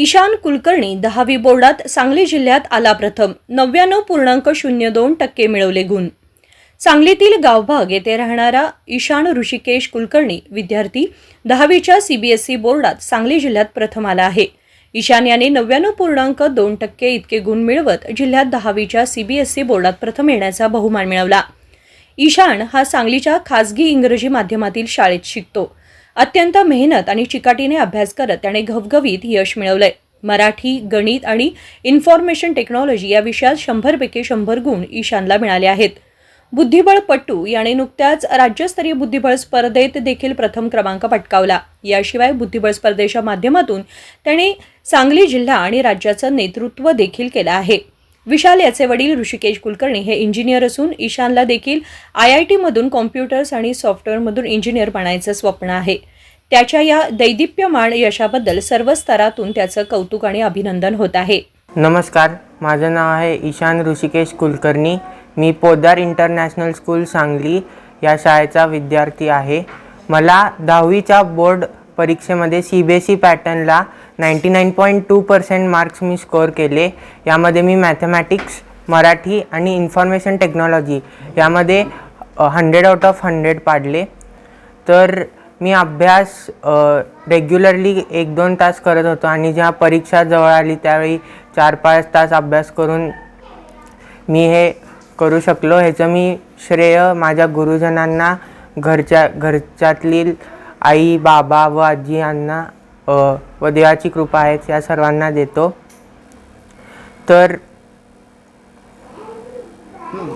ईशान कुलकर्णी दहावी बोर्डात सांगली जिल्ह्यात आला प्रथम. नव्याण्णव पूर्णांक शून्य दोन टक्के मिळवले गुण. सांगलीतील गावभाग येथे राहणारा ईशान ऋषिकेश कुलकर्णी विद्यार्थी दहावीच्या सीबीएसई बोर्डात सांगली जिल्ह्यात प्रथम आला आहे. ईशान याने नव्याण्णव पूर्णांक दोन टक्के इतके गुण मिळवत जिल्ह्यात दहावीच्या सीबीएसई बोर्डात प्रथम येण्याचा बहुमान मिळवला. ईशान हा सांगलीच्या खासगी इंग्रजी माध्यमातील शाळेत शिकतो. अत्यंत मेहनत आणि चिकाटीने अभ्यास करत त्याने घवघवीत यश मिळवलंय. मराठी गणित आणि इन्फॉर्मेशन टेक्नॉलॉजी या विषयात शंभरपैकी शंभर गुण ईशानला मिळाले आहेत. बुद्धिबळपटू याने नुकत्याच राज्यस्तरीय बुद्धिबळ स्पर्धेत देखील प्रथम क्रमांक पटकावला. याशिवाय बुद्धिबळ स्पर्धेच्या माध्यमातून त्याने सांगली जिल्हा आणि राज्याचं नेतृत्व देखील केलं आहे. विशाल याचे वडील ऋषिकेश कुलकर्णी हे इंजिनियर असून ईशानला देखील आय आय टीमधून कॉम्प्युटर्स आणि सॉफ्टवेअरमधून इंजिनियर बनायचं स्वप्न आहे. त्याच्या या दैदिप्यमान यशाबद्दल सर्व स्तरातून त्याचं कौतुक आणि अभिनंदन होत आहे. नमस्कार माझं नाव आहे ईशान ऋषिकेश कुलकर्णी. मी पोद्दार इंटरनॅशनल स्कूल सांगली या शाळेचा विद्यार्थी आहे. मला दहावीच्या बोर्ड परीक्षेमध्ये C B S E पॅटर्नला ninety nine point two percent marks मी स्कोअर केले. यामध्ये मी मॅथमॅटिक्स मराठी आणि इन्फॉर्मेशन टेक्नॉलॉजी यामध्ये हंड्रेड आउट ऑफ हंड्रेड पाडले. तर मी अभ्यास रेग्युलरली एक दोन तास करत होतो आणि जेव्हा परीक्षा जवळ आली त्यावेळी चार पाच तास अभ्यास करून मी हे करू शकलो. ह्याचं मी श्रेय माझ्या गुरुजनांना घरच्या घरच्यातील आई बाबा व आजी यांना व देवाची कृपा आहे या सर्वांना देतो. तर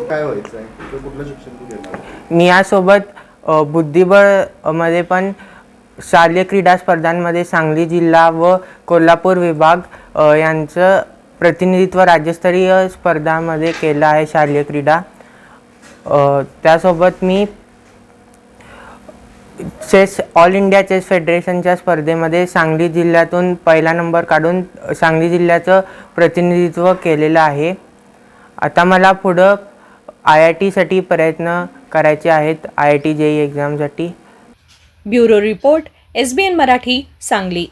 काय व्हायचं मी यासोबत बुद्धिबळमध्ये पण शालेय क्रीडा स्पर्धांमध्ये सांगली जिल्हा व कोल्हापूर विभाग यांचं प्रतिनिधित्व राज्यस्तरीय स्पर्धामध्ये केलं आहे शालेय क्रीडा. त्यासोबत मी चेस ऑल इंडिया चेस फेडरेशनच्या स्पर्धेमध्ये सांगली जिल्ह्यातून पहिला नंबर काढून सांगली जिल्ह्याचं प्रतिनिधित्व केलेलं आहे. आता मला पुढं आय आय टीसाठी प्रयत्न करायचे आहेत. आय आय टी जेई एक्झामसाठी bureau report S B N Marathi Sangli.